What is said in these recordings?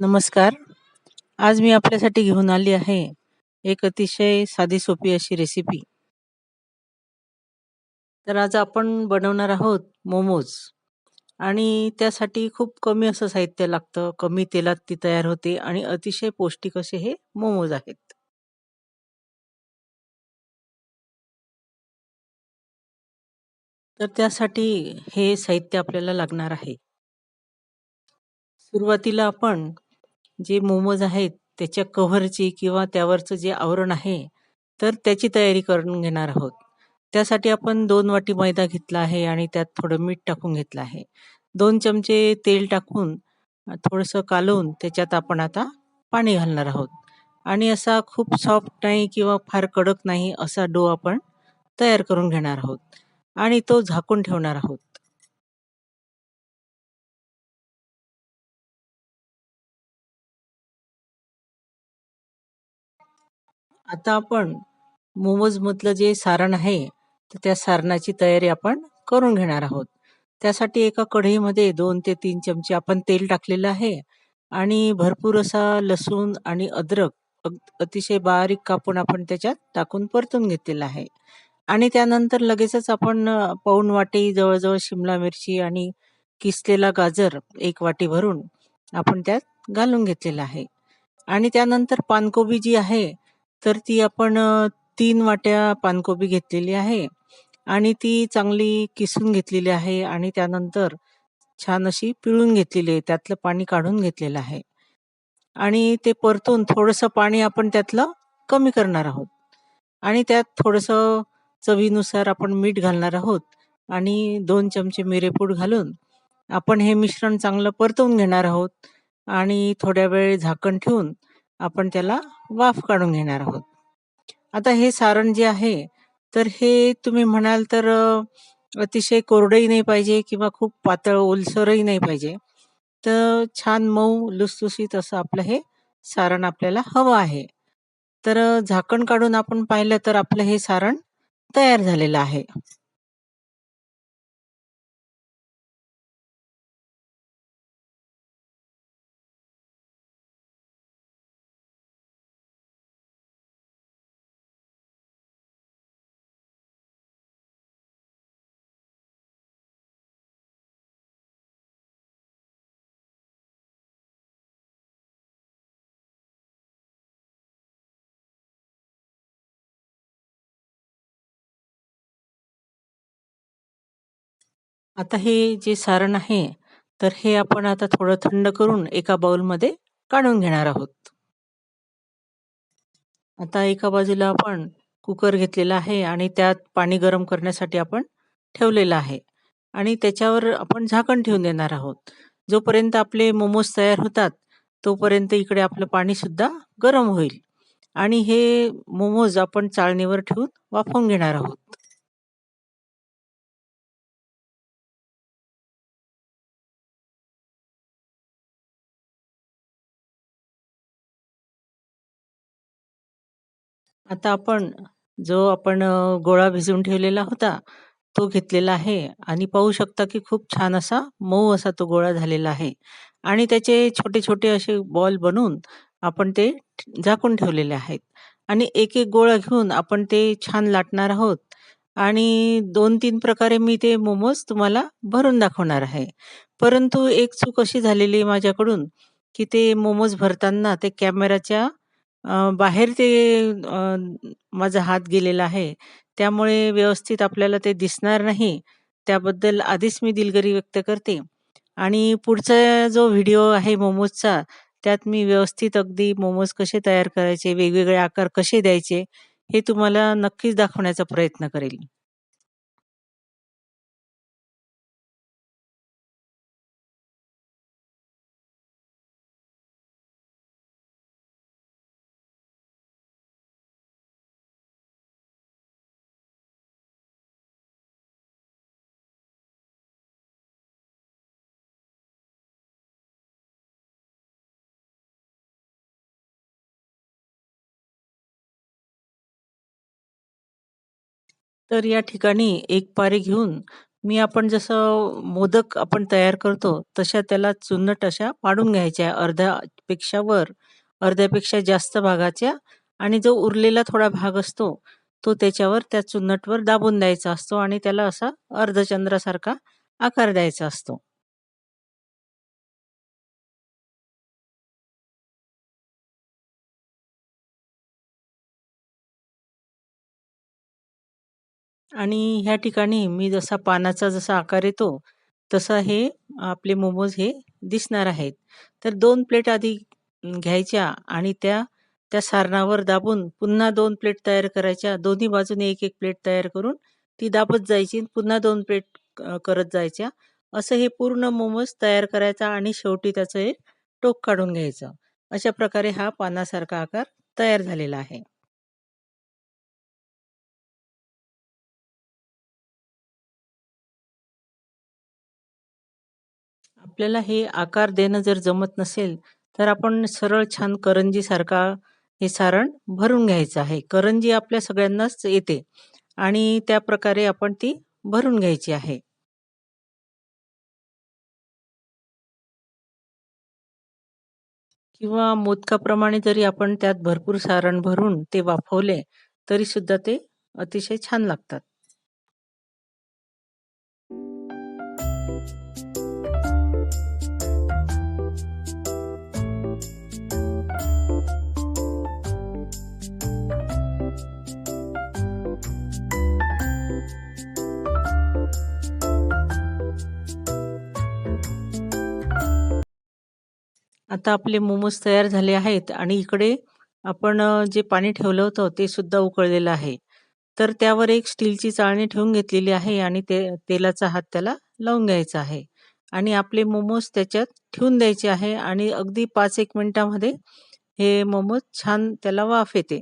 नमस्कार. आज मी आपल्यासाठी घेऊन आली आहे एक अतिशय साधी सोपी अशी रेसिपी. तर आज आपण बनवणार आहोत मोमोज आणि त्यासाठी खूप कमी असं साहित्य लागतं. कमी तेलात ती तयार होते आणि अतिशय पौष्टिक असे हे मोमोज आहेत. तर त्यासाठी हे साहित्य आपल्याला लागणार आहे. सुरुवातीला आपण जे मोमोज आहेत त्याच्या कव्हरची किंवा त्यावरचं जे आवरण आहे, तर त्याची तयारी करून घेणार आहोत. त्यासाठी आपण दोन वाटी मैदा घेतला आहे आणि त्यात थोडं मीठ टाकून घेतलं आहे. दोन चमचे तेल टाकून थोडंसं कालवून त्याच्यात आपण आता पाणी घालणार आहोत आणि असा खूप सॉफ्ट नाही किंवा फार कडक नाही असा डो आपण तयार करून घेणार आहोत आणि तो झाकून ठेवणार आहोत. आता आपण मोमोजमधलं जे सारण आहे, तर त्या सारणाची तयारी आपण करून घेणार आहोत. त्यासाठी एका कढईमध्ये दोन ते तीन चमचे आपण तेल टाकलेलं आहे आणि भरपूर असा लसूण आणि अद्रक अतिशय बारीक कापून आपण त्याच्यात टाकून परतून घेतलेला आहे आणि त्यानंतर लगेचच आपण पाऊण वाटी जवळजवळ शिमला मिरची आणि किसलेला गाजर एक वाटी भरून आपण त्यात घालून घेतलेला आहे आणि त्यानंतर पानकोबी जी आहे तर ती आपण तीन वाट्या पानकोबी घेतलेली आहे आणि ती चांगली किसून घेतलेली आहे आणि त्यानंतर छान अशी पिळून घेतलेली आहे. त्यातलं पाणी काढून घेतलेलं आहे आणि ते परतून थोडंसं पाणी आपण त्यातलं कमी करणार आहोत आणि त्यात थोडंसं चवीनुसार आपण मीठ घालणार आहोत आणि दोन चमचे मिरेपूड घालून आपण हे मिश्रण चांगलं परतवून घेणार आहोत आणि थोड्या वेळ झाकण ठेवून आपण त्याला वाफ काढून घेणार आहोत. आता हे सारण जे आहे, तर हे तुम्ही म्हणाल तर अतिशय कोरडंही नाही पाहिजे किंवा खूप पातळ ओलसरही नाही पाहिजे. तर छान मऊ लुसलुसीत असं आपलं हे सारण आपल्याला हवं आहे. तर झाकण काढून आपण पाहिलं तर आपलं हे सारण तयार झालेलं आहे. आता हे जे सारण आहे, तर हे आपण आता थोडं थंड करून एका बाउलमध्ये काढून घेणार आहोत. आता एका बाजूला आपण कुकर घेतलेला आहे आणि त्यात पाणी गरम करण्यासाठी आपण ठेवलेलं आहे आणि त्याच्यावर आपण झाकण ठेवून देणार आहोत. जोपर्यंत आपले मोमोज तयार होतात, तोपर्यंत इकडे आपलं पाणीसुद्धा गरम होईल आणि हे मोमोज आपण चाळणीवर ठेवून वाफवून घेणार आहोत. आता आपण जो आपण गोळा भिजवून ठेवलेला होता, तो घेतलेला आहे. आणि पाहू शकता की खूप छान असा मऊ असा तो गोळा झालेला आहे. आणि त्याचे छोटे-छोटे असे बॉल बनवून आपण ते झाकून ठेवलेले आहेत. आणि एक-एक गोळा घेऊन आपण ते छान लाटणार आहोत. आणि दोन तीन प्रकारे मी ते मोमोज तुम्हाला भरून दाखवणार आहे. परंतु एक चूक अशी झालेली आहे माझ्याकडून, की ते मोमोज भरताना ते कॅमेराच्या बाहेर ते माझा हात गेलेला आहे. त्यामुळे व्यवस्थित आपल्याला ते दिसणार नाही. त्याबद्दल आधीच मी दिलगिरी व्यक्त करते आणि पुढचा जो व्हिडिओ आहे मोमोजचा, त्यात मी व्यवस्थित अगदी मोमोज कसे तयार करायचे, वेगवेगळे आकार कसे द्यायचे, हे तुम्हाला नक्कीच दाखवण्याचा प्रयत्न करेल. तर या ठिकाणी एक पारी घेऊन मी आपण जसं मोदक आपण तयार करतो, तशा त्याला चुन्नट अशा पाडून घ्यायच्या अर्ध्यापेक्षा वर, अर्ध्यापेक्षा जास्त भागाच्या आणि जो उरलेला थोडा भाग असतो, तो त्याच्यावर त्या चुन्नटवर दाबून द्यायचा असतो आणि त्याला असा अर्धचंद्रासारखा आकार द्यायचा असतो. आणि ह्या ठिकाणी मी जसा पानाचा जसा आकार येतो, तसा हे आपले मोमोज हे दिसणार आहेत. तर दोन प्लेट आधी घ्यायच्या आणि त्या त्या सारणावर दाबून पुन्हा दोन प्लेट तयार करायच्या. दोन्ही बाजूने एक-एक प्लेट तयार करून ती दाबत जायची. पुन्हा दोन प्लेट करत जायच्या. असं हे पूर्ण मोमोज तयार करायचा आणि शेवटी त्याचं एक टोक काढून घ्यायचं. अशा प्रकारे हा पानासारखा आकार तयार झालेला आहे. आपल्याला हे आकार देणं जर जमत नसेल, तर आपण सरळ छान करंजीसारखा हे सारण भरून घ्यायचं आहे. करंजी आपल्या सगळ्यांनाच येते आणि त्या प्रकारे आपण ती भरून घ्यायची आहे. किंवा मोदकाप्रमाणे जरी आपण त्यात भरपूर सारण भरून ते वाफवले, तरी सुद्धा ते अतिशय छान लागतात. आता आपले मोमोज तयार झाले आहेत आणि इकडे आपण जे पाणी ठेवलं होतं ते सुद्धा उकळलेलं आहे. तर त्यावर एक स्टीलची चाळणी ठेवून घेतलेली आहे आणि ते तेलाचा हात त्याला लावून घ्यायचा आहे आणि आपले मोमोज त्याच्यात ठेवून द्यायचे आहे आणि अगदी 5-1 मिनिटामध्ये हे मोमोज छान त्याला वाफ येते.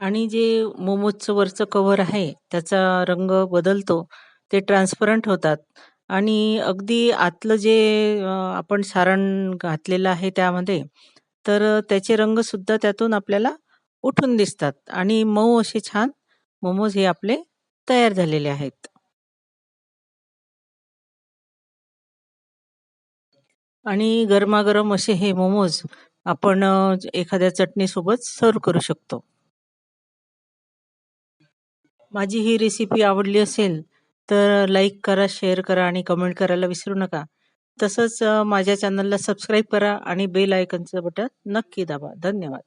आणि जे मोमोजचं वरचं कव्हर आहे, त्याचा रंग बदलतो. ते ट्रान्सपरंट होतात आणि अगदी आतलं जे अ, आपण सारण घातलेलं आहे त्यामध्ये, तर अ, त्याचे रंगसुद्धा त्यातून आपल्याला उठून दिसतात आणि मऊ असे छान मोमोज हे आपले तयार झालेले आहेत. आणि गरमागरम असे हे मोमोज आपण अ, एखाद्या चटणीसोबत सर्व्ह करू शकतो. माझी ही रेसिपी आवडली असेल, तर लाईक करा शेअर करा आणि कमेंट करायला विसरू नका. तसंच माझ्या चॅनलला सबस्क्राईब करा आणि बेल आयकनचं बटन नक्की दाबा. धन्यवाद.